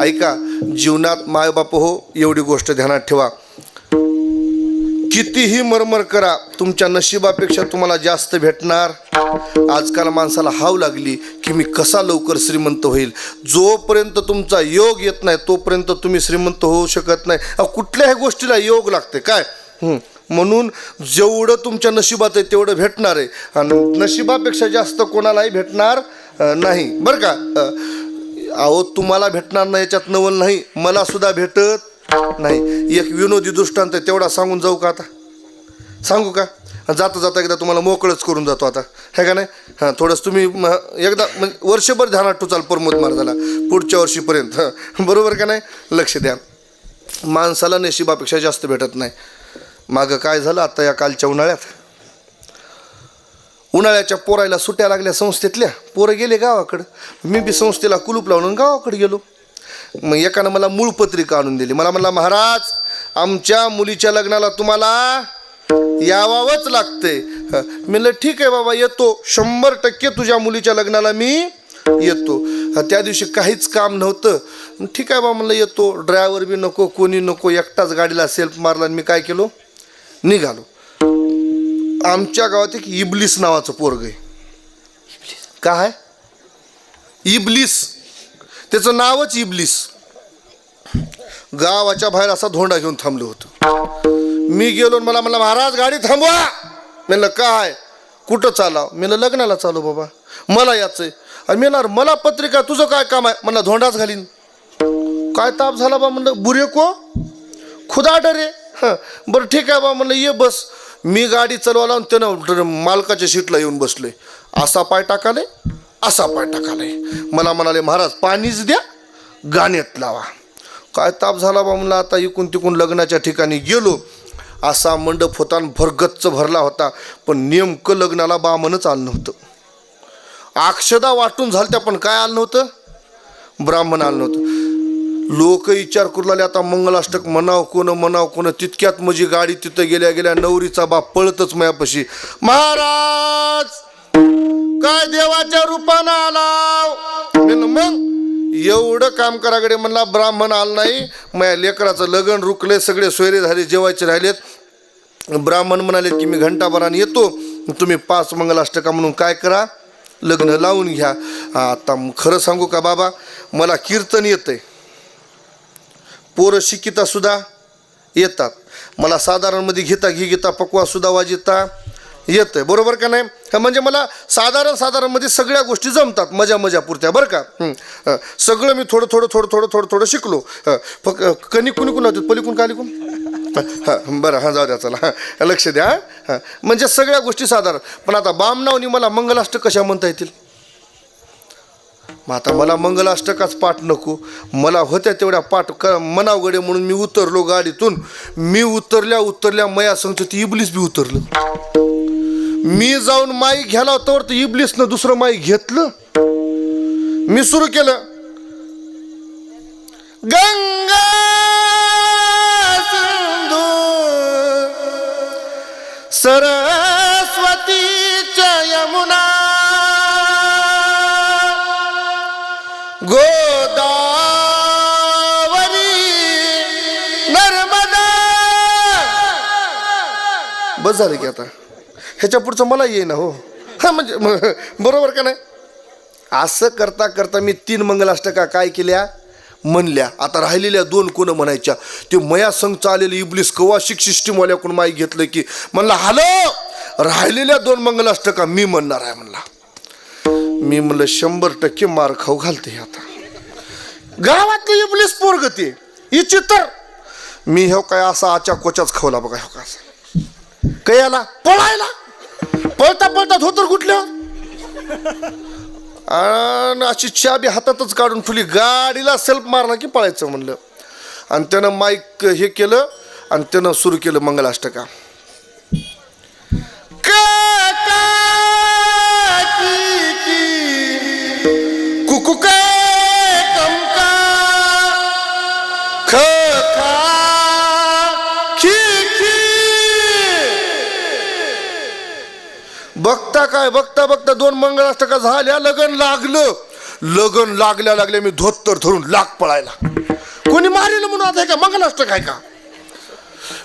ऐका जीवनात मायबाप हो एवढी गोष्ट ध्यानात ठेवा. कितीही मरमर करा तुमच्या नशिबापेक्षा तुम्हाला जास्त भेटणार. आजकाल माणसाला हाव लागली की मी कसा लवकर श्रीमंत होईल. जोपर्यंत तुमचा योग येत नाही तोपर्यंत तुम्ही श्रीमंत होऊ शकत नाही. कुठल्याही गोष्टीला योग लागते. काय? म्हणून जेवढं तुमच्या नशिबात आहे तेवढं भेटणार आहे. आणि नशिबापेक्षा जास्त कोणालाही भेटणार नाही. बरं का? अहो तुम्हाला भेटणार नाही याच्यात नवल नाही मला सुद्धा भेटत नाही. एक विनोदी दृष्टांत आहे तेवढा सांगून जाऊ का आता? सांगू का? जाता जाता एकदा तुम्हाला मोकळंच करून जातो आता. हे का नाही? हां थोडंसं तुम्ही म, एकदा म्हणजे वर्षभर ध्यानात ठुचाल प्रमोद महाराजाला पुढच्या वर्षीपर्यंत. हां बरोबर का नाही? लक्ष द्या. माणसाला नशिबापेक्षा जास्त भेटत नाही. मागं काय झालं आता या कालच्या उन्हाळ्यात? उन्हाळ्याच्या पोरायला सुट्या लागल्या संस्थेतल्या. पोरं गेले गावाकडं. मी बी संस्थेला कुलूप लावून गावाकडे गेलो. मग एकानं मला मूळ पत्रिका आणून दिली. मला म्हणला महाराज आमच्या मुलीच्या लग्नाला तुम्हाला यावावंच लागतंय. हं. म्हणलं ठीक आहे बाबा येतो. शंभर टक्के तुझ्या मुलीच्या लग्नाला मी येतो. त्या दिवशी काहीच काम नव्हतं. ठीक आहे बाबा म्हणलं येतो. ड्रायव्हर बी नको कोणी नको एकटाच गाडीला सेल्फ मारला आणि मी काय केलो? निघालो. आमच्या गावात एक इबलिस नावाचं पोरग आहे. काय इबलिस. त्याचं नावच इबलिस. गावाच्या बाहेर असा धोंडा घेऊन थांबलो होतो. मी गेलो मला म्हणला महाराज गाडी थांबवा. म्हणलं काय कुठं चालाव? म्हणलं लग्नाला चालू बाबा. मला याचंय. आणि म्हणणार मला पत्रिका तुझं काय काम आहे? म्हणलं धोंडाच घालीन. काय ताप झाला बा? म्हणलं बुरे को? खुदा डरे हं बरं ठीक आहे बा. म्हणलं ये बस. मी गाडी चलवायला आणि त्यानं मालकाच्या सीटला येऊन बसले. असा पाय टाकाले असा पाय टाकाले मला म्हणाले महाराज पाणीच द्या गाण्यात लावा. काय ताप झाला बा म्हणलं आता इकून तिकून लग्नाच्या ठिकाणी गेलो. असा मंडप होता आणि भरगच्च भरला होता पण नेमकं लग्नाला बामनच आलं नव्हतं. अक्षदा वाटून झालत्या पण काय आलं नव्हतं? ब्राह्मण आलं नव्हतं. लोक विचार करू लागले आता मंगलाष्टक म्हणाव कोण म्हणाव कोण तितक्यात माझी गाडी तिथं गेल्या गेल्या नवरीचा बाप पळतच मायापाशी. महाराज! काय देवाच्या रूपानं आला मग? एवढं काम कराकडे म्हणला ब्राह्मण आला नाही. माझ्या लेकराचं लग्न रुकले सगळे सोयरे झाले जेवायचे राहिलेत. ब्राह्मण म्हणाले की मी घंटाभराने येतो. तुम्ही पाच मंगलाष्टका म्हणून काय करा? लग्न लावून घ्या. आता खरं सांगू का बाबा? मला कीर्तन येतंय. पोरं शिकितासुद्धा येतात. मला साधारणमध्ये घेता घे घेता पकवासुद्धा वाजिता येतं बरोबर का नाही? हा, म्हणजे मला साधारण साधारणमध्ये सगळ्या गोष्टी जमतात मजा मजा पुरत्या बरं का? हं, सगळं मी थोडं थोडं थोडं थोडं थोडं थोडं शिकलो. हं, फक कणी कुणी कुणी होते पलिकून कालिकून हां. बरं हां जाऊ द्या चला. हां. लक्ष द्या हां. म्हणजे सगळ्या गोष्टी साधारण. पण आता बामनावनी मला मंगलाष्ट कशा म्हणता येतील? मग आता मला मंगलाष्टकाच पाठ नको. मला होत्या तेवढ्या पाठ क मनावगडे म्हणून मी उतरलो गाडीतून. मी उतरल्या उतरल्या मया सांगतो ती इबलीस बी उतरलं. मी जाऊन माई घ्यायला तर तर इबलीसनं दुसरं माई घेतलं. मी सुरू केलं. गंगा सरस्वतीच्या यमुना बस झालं की आता. ह्याच्या पुढचं मला येईना हो. हा म्हणजे बरोबर का नाही? असं करता करता मी तीन मंगलाष्टका काय केल्या? म्हणल्या आता राहिलेल्या दोन कोण म्हणायच्या ते मया संघ चालेले इबलीस कवा शिक सिस्टीमवाल्याकडून माहीत घेतलं की म्हणला हॅलो राहिलेल्या दोन मंगलाष्टका मी म्हणणार आहे म्हणला. मी म्हणलं शंभर टक्के मार खाऊ घालते आता. गावातली इबलीस पोरगती इचितर मी हो काय असा आच्या कोचाच खवला बघा हो का असा? कयाला? पळायला पळता पळता धोतर कुठलं आणि अशी चाबी हातातच काढून ठुली गाडीला सेल्फ मारला की पळायचं म्हणलं. आणि त्यानं माईक हे केलं आणि त्यानं सुरू केलं मंगलाष्टका. काय? बघता बघता दोन मंगळाष्टका झाल्या लगन लागलं. लगन लागल्या लागल्या मी धोत्तर धरून लाग पळायला. कोणी मारेल म्हणून आता का मंगलाष्टक आहे का?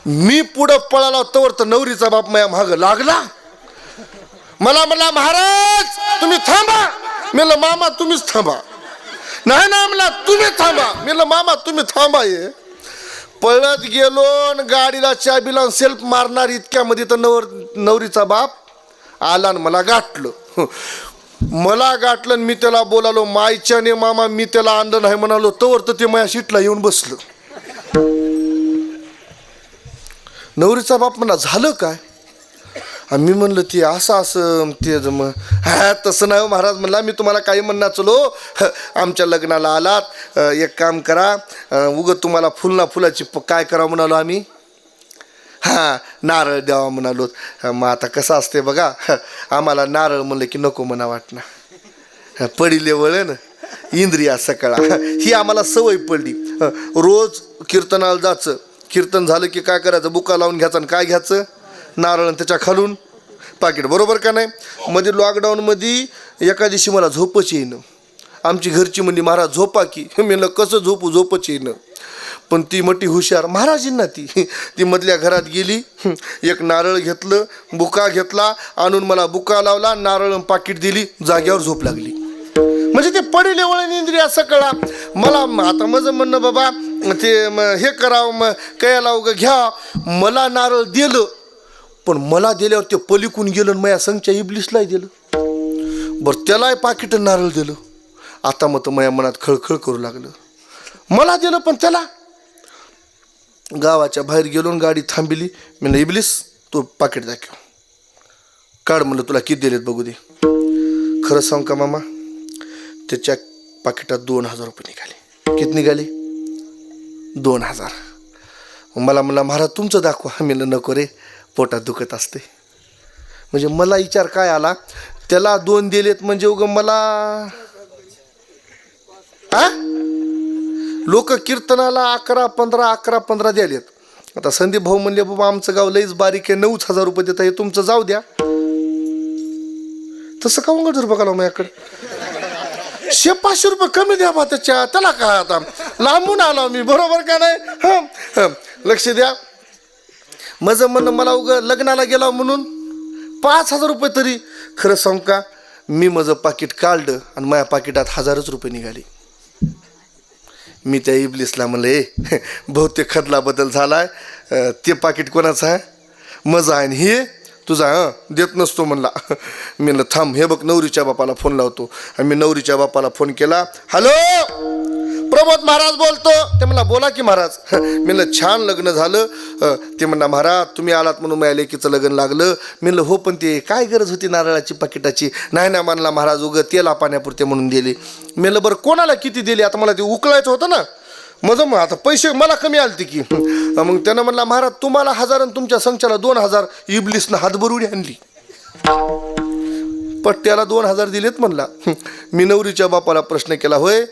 मी पुढं पळाला तोवर तर नवरीचा बाप माझ्या माग लागला. मला म्हणला महाराज तुम्ही थांबा. मी मामा तुम्हीच थांबा. नाही ना म्हणला तुम्ही थांबा. मी मामा तुम्ही थांबा ये पळत गेलो गाडीला चाबीला सेल्फ मारणार इतक्यामध्ये तर नवर नवरीचा बाप आला आणि मला गाठलं. मला गाठलं आणि मी त्याला बोलालो मायच्याने मामा मी त्याला आणलं नाही म्हणालो. तवर तर ते माया शीटला येऊन बसलं. नवरीचा बाप म्हणा झालं काय? मी म्हणलं ते असं असं ते जम मग हा तसं नाही हो महाराज म्हणला मी तुम्हाला काही म्हणणार चलो. आमच्या लग्नाला आलात. एक काम करा. उगं तुम्हाला फुलना फुलाची प- काय करा म्हणालो आम्ही? हां नारळ द्यावा म्हणालो मग आता कसं असते बघा आम्हाला नारळ म्हणलं की नको म्हणा वाटणं. पडिले वळण इंद्रिया सकाळा. ही आम्हाला सवय पडली. रोज कीर्तनाला जायचं. कीर्तन झालं की काय करायचं? बुका लावून घ्यायचं आणि काय घ्यायचं? नारळ आणि त्याच्या खालून. पाकिट. बरोबर का नाही? मध्ये लॉकडाऊनमध्ये एका दिवशी मला झोपच येईन. आमची घरची म्हणली महाराज झोपा की. म्हणलं कसं झोपू? झोपच येईन. पण ती मोठी हुशार महाराजींना ती. ती मधल्या घरात गेली एक नारळ घेतलं बुका घेतला आणून मला बुका लावला नारळ पाकिट दिली जाग्यावर झोप लागली. म्हणजे ते पडले वळण इंद्रिय असं कळा मला आता माझं म्हणणं बाबा ते हे करावं मग कयाला उगं घ्या. मला नारळ दिलं पण मला दिल्यावर ते पलिकून गेलं आणि माझ्या संघच्या इबलिसलाही दिलं. बरं त्यालाही पाकिट नारळ दिलं. आता मग तर माझ्या मनात खळखळ करू लागलं. मला दिलं पण त्याला. गावाच्या बाहेर गेलो गाडी थांबिली. म्हणलं इबलीस तू पाकिट दाखव. काढ म्हणलं तुला किती दिलेत बघू दे. खरं सांग का मामा त्याच्या पाकिटात दोन हजार रुपये निघाले. किती निघाले? दोन हजार. मला म्हणला महाराज तुमचं दाखवा. मी म्हणलं नको रे पोटात दुखत असते. म्हणजे मला विचार काय आला? त्याला दोन दिलेत म्हणजे उगं मला आ लोक कीर्तनाला अकरा पंधरा अकरा पंधरा द्यालेत. आता संदीप भाऊ म्हणले बाबा आमचं गाव लईच बारीक आहे नऊच हजार रुपये देता हे तुमचं जाऊ द्या. तसं का उघड रुपये का माझ्याकडे? शे पाचशे रुपये कमी द्या बा त्याच्या त्याला काय आता? लांबून आलो मी बरोबर का नाही? हं, हं. लक्ष द्या. माझं म्हणणं मला उग लग्नाला गेला म्हणून पाच हजार रुपये तरी. खरं सांग का मी माझं पाकिट काढलं आणि माझ्या पाकिटात हजारच रुपये निघाले. मी त्या इबलिसला म्हणलं ए बहुतेक खदला बदल झालाय आहे ते पाकिट कोणाचं आहे? मजा आहे आणि हे तुझा हां देत नसतो म्हणला. मी म्हणलं थांब हे बघ नवरीच्या बापाला फोन लावतो. आणि मी नवरीच्या बापाला फोन केला. हॅलो प्रमोद महाराज बोलतो. ते म्हणला बोला की महाराज. मी म्हणलं छान लग्न झालं. ते म्हणला महाराज तुम्ही आलात म्हणून माझ्या लेकीचं लग्न लागलं. मी म्हणलं हो पण ते काय गरज होती नारळाची पाकिटाची? नाही ना म्हणला महाराज उगं तेला पाण्यापुरते म्हणून दिले. मी म्हणलं बरं कोणाला किती दिले? आता मला ते उकळायचं होतं ना. मजं मग आता पैसे मला कमी आलते की. मग त्यानं म्हणला महाराज तुम्हाला हजार आणि तुमच्या संख्याला दोन हजार इबलिसनं हातभरुडी आणली. पट्ट्याला दोन हजार दिलेत म्हणला. मी नवरीच्या बापाला प्रश्न केला होय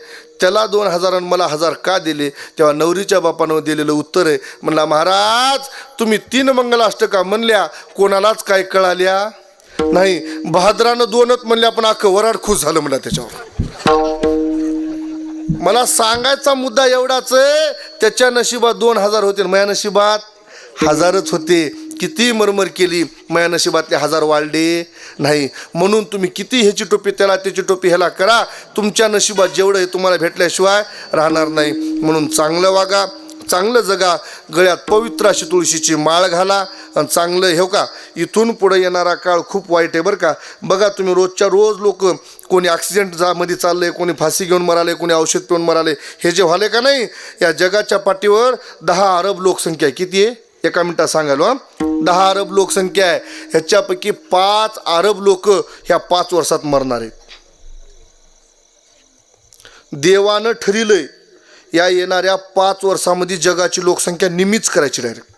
त्याला दोन हजार आणि मला हजार का दिले? तेव्हा नवरीच्या बापानं दिलेलं उत्तर आहे म्हणला महाराज तुम्ही तीन मंगलाष्टका म्हणल्या कोणालाच काय कळाल्या? नाही बहादरानं दोनच म्हणल्या पण अख्खं वराड खुश झालं म्हणला त्याच्यावर. मला सांगायचा मुद्दा एवढाच आहे त्याच्या नशिबात दोन हजार होते माझ्या नशिबात हजारच होते. किती मरमर केली माया नशिबातले हजार वाढले नाही. म्हणून तुम्ही किती ह्याची टोपी त्याला त्याची टोपी ह्याला करा तुमच्या नशिबात जेवढं हे तुम्हाला भेटल्याशिवाय राहणार नाही. म्हणून चांगलं वागा चांगलं जगा गळ्यात पवित्र अशी तुळशीची माळ घाला आणि चांगलं हे हो का इथून पुढे येणारा काळ खूप वाईट आहे बरं का. बघा तुम्ही रोजच्या रोज लोक कोणी ॲक्सिडेंट जा मध्ये चाललंय कोणी फाशी घेऊन मराले कोणी औषध पिऊन मराले हे जे व्हाले का नाही या जगाच्या पाठीवर दहा अरब लोकसंख्या किती आहे? एका मिनटात सांगाल हा? दहा अरब लोकसंख्या आहे. ह्याच्यापैकी पाच अरब लोक ह्या पाच वर्षात मरणार आहेत. देवानं ठरिलंय या येणाऱ्या पाच वर्षामध्ये जगाची लोकसंख्या निमीच करायची डायरेक्ट